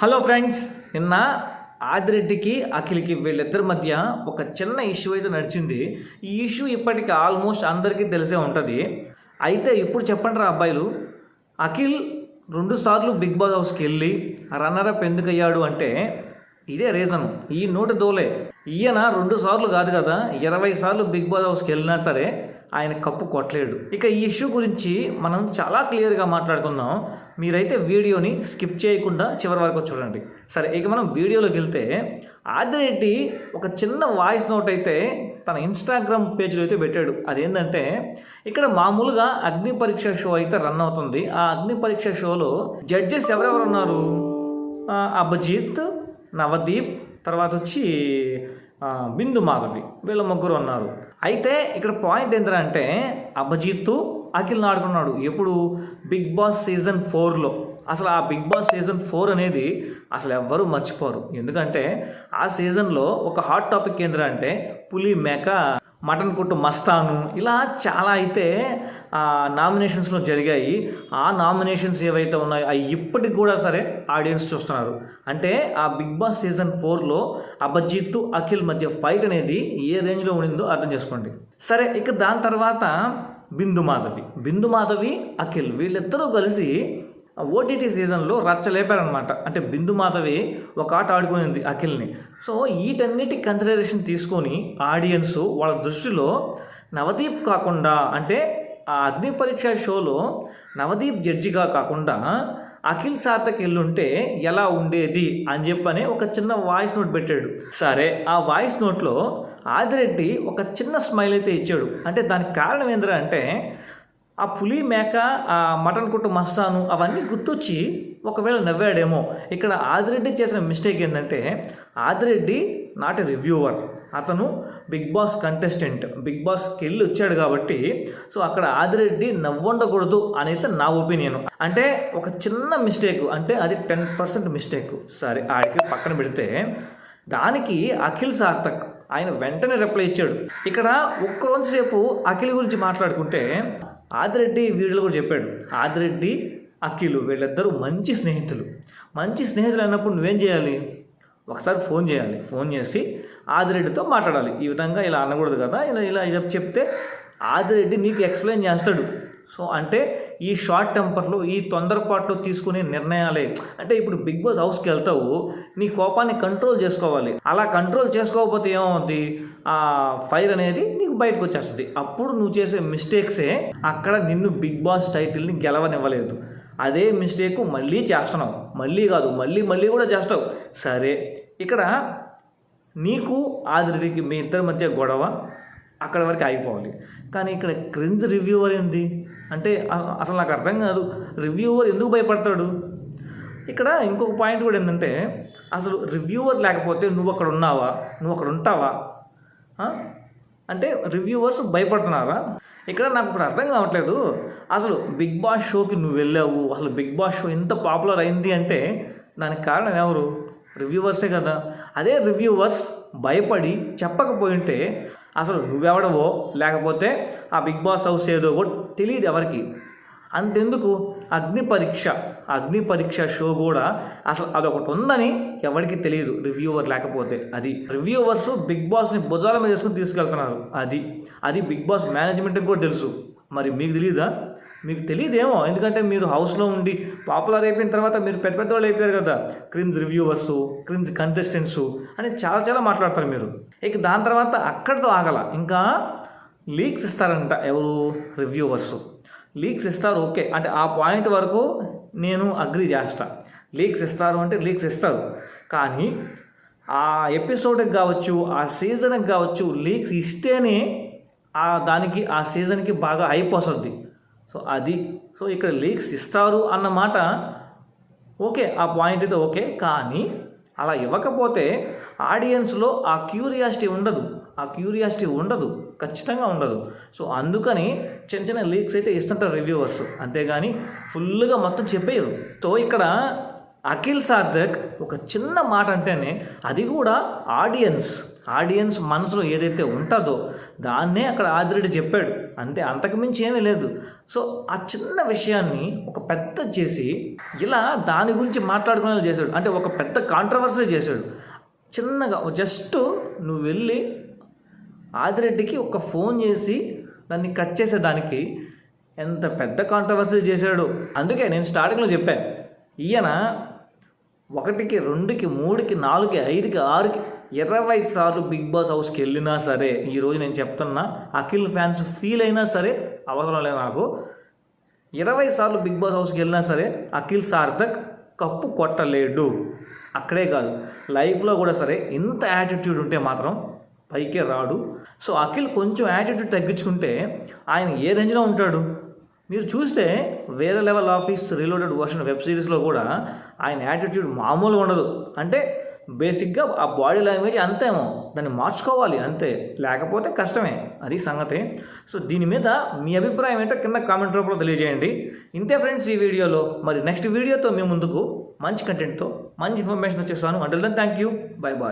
Hello friends నిన్న ఆదిరెడ్డికి అఖిల్కి వీళ్ళిద్దరి మధ్య ఒక చిన్న ఇష్యూ అయితే నడిచింది. ఈ ఇష్యూ ఇప్పటికి ఆల్మోస్ట్ అందరికీ తెలిసే ఉంటుంది. అయితే ఇప్పుడు చెప్పండి రా అబ్బాయిలు. అఖిల్ రెండు సార్లు బిగ్ బాస్ హౌస్కి వెళ్ళి రన్నరప్ ఎందుకు అయ్యాడు అంటే ఇదే రీజన్. ఈ నోటి దోలే. ఈయన రెండు సార్లు కాదు కదా ఇరవై సార్లు బిగ్ బాస్ హౌస్కి వెళ్ళినా సరే ఆయన కప్పు కొట్టలేడు. ఇక ఈ ఇష్యూ గురించి మనం చాలా క్లియర్గా మాట్లాడుకుందాం. మీరైతే వీడియోని స్కిప్ చేయకుండా చివరి వరకు చూడండి. సరే ఇక మనం వీడియోలోకి వెళ్తే ఆదిరెడ్డి ఒక చిన్న వాయిస్ నోట్ అయితే తన ఇన్స్టాగ్రామ్ పేజ్లో అయితే పెట్టాడు. అదేంటంటే ఇక్కడ మామూలుగా అగ్ని పరీక్ష షో అయితే రన్ అవుతుంది. ఆ అగ్ని పరీక్ష షోలో జడ్జెస్ ఎవరెవరు ఉన్నారు? అభిజిత్ నవదీప్ తర్వాత వచ్చి బిందు మాధవి వీళ్ళ ముగ్గురు ఉన్నారు. అయితే ఇక్కడ పాయింట్ ఏంటంటే అభిజిత్తు అఖిల్ ఆడుకున్నాడు ఎప్పుడు? బిగ్ బాస్ సీజన్ ఫోర్లో. అసలు ఆ బిగ్ బాస్ సీజన్ ఫోర్ అనేది అసలు ఎవ్వరూ మర్చిపోరు. ఎందుకంటే ఆ సీజన్లో ఒక హాట్ టాపిక్ ఏంటంటే పులి మేక మటన్ కొట్టు మస్తాను. ఇలా చాలా అయితే నామినేషన్స్లో జరిగాయి. ఆ నామినేషన్స్ ఏవైతే ఉన్నాయో అవి ఇప్పటికి కూడా సరే ఆడియన్స్ చూస్తున్నారు. అంటే ఆ బిగ్ బాస్ సీజన్ ఫోర్లో అభిజిత్ అఖిల్ మధ్య ఫైట్ అనేది ఏ రేంజ్లో ఉండిందో అర్థం చేసుకోండి. సరే ఇక దాని తర్వాత బిందు మాధవి బిందు మాధవి అఖిల్ వీళ్ళిద్దరూ కలిసి ఓటీటీ సీజన్లో రచ్చ లేపారనమాట అంటే బిందు మాధవి ఒక ఆట ఆడుకునింది అఖిల్ని. సో వీటన్నిటి కన్సిడరేషన్ తీసుకొని ఆడియన్స్ వాళ్ళ దృష్టిలో నవదీప్ కాకుండా అంటే ఆ అగ్ని పరీక్ష షోలో నవదీప్ జడ్జిగా కాకుండా అఖిల్ సార్థక్ ఎల్లుంటే ఎలా ఉండేది అని చెప్పని ఒక చిన్న వాయిస్ నోట్ పెట్టాడు. సరే ఆ వాయిస్ నోట్లో ఆదిరెడ్డి ఒక చిన్న స్మైల్ అయితే ఇచ్చాడు. అంటే దానికి కారణం ఏంద్రా అంటే ఆ పులి మేక ఆ మటన్ కుట్టు మస్తాను అవన్నీ గుర్తొచ్చి ఒకవేళ నవ్వాడేమో. ఇక్కడ ఆదిరెడ్డి చేసిన మిస్టేక్ ఏంటంటే ఆదిరెడ్డి నాట్ ఎ రివ్యూవర్. అతను బిగ్ బాస్ కంటెస్టెంట్. బిగ్ బాస్కి వెళ్ళి వచ్చాడు కాబట్టి సో అక్కడ ఆదిరెడ్డి నవ్వుండకూడదు అనేది నా ఒపీనియన్. అంటే ఒక చిన్న మిస్టేక్ అంటే అది టెన్ పర్సెంట్ మిస్టేక్. సరే ఆడికి పక్కన పెడితే దానికి అఖిల్ సార్థక్ ఆయన వెంటనే రిప్లై ఇచ్చాడు. ఇక్కడ ఒక్క సేపు అఖిల్ గురించి మాట్లాడుకుంటే ఆదిరెడ్డి వీడియోలో కూడా చెప్పాడు. ఆదిరెడ్డి అఖిల్ వీళ్ళిద్దరూ మంచి స్నేహితులు. మంచి స్నేహితులు అన్నప్పుడు నువ్వేం చేయాలి? ఒకసారి ఫోన్ చేయాలి. ఫోన్ చేసి ఆదిరెడ్డితో మాట్లాడాలి. ఈ విధంగా ఇలా అనకూడదు కదా? ఇలా ఇలా చెప్- చెప్తే ఆదిరెడ్డి నీకు ఎక్స్ప్లెయిన్ చేస్తాడు. సో అంటే ఈ షార్ట్ టెంపర్లో ఈ తొందరపాటు తీసుకునే నిర్ణయాలే. అంటే ఇప్పుడు బిగ్ బాస్ హౌస్కి వెళ్తావు నీ కోపాన్ని కంట్రోల్ చేసుకోవాలి. అలా కంట్రోల్ చేసుకోకపోతే ఏమవుద్ది? ఆ ఫైర్ అనేది నీకు బయటకు వచ్చేస్తుంది. అప్పుడు నువ్వు చేసే మిస్టేక్సే అక్కడ నిన్ను బిగ్ బాస్ టైటిల్ని గెలవనివ్వలేదు. అదే మిస్టేక్ మళ్ళీ చేస్తున్నావు. మళ్ళీ కాదు మళ్ళీ మళ్ళీ కూడా చేస్తావు. సరే ఇక్కడ నీకు ఆదిరికి మీ ఇద్దరి మధ్య గొడవ. అక్కడ వరకు ఆగిపోవాలి. కానీ ఇక్కడ క్రింజ్ రివ్యూవర్ ఏంది? అంటే అసలు నాకు అర్థం కాదు. రివ్యూవర్ ఎందుకు భయపడతాడు? ఇక్కడ ఇంకొక పాయింట్ కూడా ఏంటంటే అసలు రివ్యూవర్ లేకపోతే నువ్వు అక్కడ ఉన్నావా? నువ్వు అక్కడ ఉంటావా? అంటే రివ్యూవర్స్ భయపడుతున్నారా? ఇక్కడ నాకు ఇప్పుడు అర్థం కావట్లేదు. అసలు బిగ్ బాస్ షోకి నువ్వు వెళ్ళావు. అసలు బిగ్ బాస్ షో ఎంత పాపులర్ అయింది అంటే దానికి కారణం ఎవరు? రివ్యూవర్సే కదా. అదే రివ్యూవర్స్ భయపడి చెప్పకపోయింటే అసలు నువ్వెవడవో లేకపోతే ఆ బిగ్ బాస్ హౌస్ ఏదో కూడా తెలియదు ఎవరికి. అంతెందుకు? అగ్ని పరీక్ష అగ్ని పరీక్ష షో కూడా అసలు అదొకటి ఉందని ఎవరికి తెలియదు రివ్యూవర్ లేకపోతే. అది రివ్యూవర్స్ బిగ్ బాస్ని భుజాల మీద వేసుకుని తీసుకెళ్తున్నారు. అది అది బిగ్ బాస్ మేనేజ్మెంట్కి కూడా తెలుసు. మరి మీకు తెలియదా మీకు తెలియదేమో ఎందుకంటే మీరు హౌస్లో ఉండి పాపులర్ అయిపోయిన తర్వాత మీరు పెద్ద పెద్ద వాళ్ళు అయిపోయారు కదా. క్రింజ్ రివ్యూవర్స్ క్రింజ్ కంటెస్టెంట్సు అని చాలా చాలా మాట్లాడతారు మీరు. ఇక దాని తర్వాత అక్కడితో ఆగల. ఇంకా లీక్స్ ఇస్తారంట ఎవరు? రివ్యూవర్స్. లీక్స్ ఇస్తారు ఓకే. అంటే ఆ పాయింట్ వరకు నేను అగ్రి చేస్తా. లీక్స్ ఇస్తారు అంటే లీక్స్ ఇస్తారు కానీ ఆ ఎపిసోడ్కి కావచ్చు ఆ సీజన్కి కావచ్చు లీక్స్ ఇస్తేనే ఆ దానికి ఆ సీజన్కి బాగా అయిపోతుంది. సో అది. సో ఇక్కడ లీక్స్ ఇస్తారు అన్నమాట ఓకే ఆ పాయింట్ అయితే ఓకే. కానీ అలా ఇవ్వకపోతే ఆడియన్స్లో ఆ క్యూరియాసిటీ ఉండదు. ఆ క్యూరియాసిటీ ఉండదు. ఖచ్చితంగా ఉండదు. సో అందుకని చిన్న చిన్న లీక్స్ అయితే ఇస్తుంటారు రివ్యూవర్స్. అంతేగాని ఫుల్గా మొత్తం చెప్పేయరు. సో ఇక్కడ అఖిల్ సార్థక్ ఒక చిన్న మాట అంటేనే అది కూడా ఆడియన్స్ ఆడియన్స్ మనసులో ఏదైతే ఉంటుందో దాన్నే అక్కడ ఆదిరెడ్డి చెప్పాడు. అంతే అంతకుమించి ఏమీ లేదు. సో ఆ చిన్న విషయాన్ని ఒక పెద్ద చేసి ఇలా దాని గురించి మాట్లాడుకునేలా చేశాడు. అంటే ఒక పెద్ద కాంట్రవర్సీ చేశాడు. చిన్నగా జస్ట్ నువ్వు వెళ్ళి ఆదిరెడ్డికి ఒక ఫోన్ చేసి దాన్ని కట్ చేసేదానికి ఎంత పెద్ద కాంట్రవర్సీ చేశాడు. అందుకే నేను స్టార్టింగ్లో చెప్పాను. ఈయన ఒకటికి రెండుకి మూడుకి నాలుగుకి ఐదుకి ఆరుకి ఇరవై సార్లు బిగ్ బాస్ హౌస్కి వెళ్ళినా సరే ఈరోజు నేను చెప్తున్నా అఖిల్ ఫ్యాన్స్ ఫీల్ అయినా సరే అవసరం లేదు నాకు. ఇరవై సార్లు బిగ్ బాస్ హౌస్కి వెళ్ళినా సరే అఖిల్ సార్థక్ కప్పు కొట్టలేడు. అక్కడే కాదు లైఫ్లో కూడా సరే ఇంత యాటిట్యూడ్ ఉంటే మాత్రం పైకే రాడు. సో అఖిల్ కొంచెం యాటిట్యూడ్ తగ్గించుకుంటే ఆయన ఏ రేంజ్లో ఉంటాడు? మీరు చూస్తే వేరే level office reloaded version web సిరీస్లో కూడా ఆయన యాటిట్యూడ్ మామూలుగా ఉండదు. అంటే బేసిక్గా ఆ బాడీ లాంగ్వేజ్ అంతేమో. దాన్ని మార్చుకోవాలి అంతే. లేకపోతే కష్టమే. అది సంగతి. సో దీని మీద మీ అభిప్రాయం ఏంటో కింద కామెంట్ రూపంలో తెలియజేయండి. ఇంతే ఫ్రెండ్స్ ఈ వీడియోలో. మరి నెక్స్ట్ వీడియోతో మేము ముందుకు మంచి కంటెంట్తో మంచి ఇన్ఫర్మేషన్ వచ్చేస్తాను. అంటే then thank you bye bye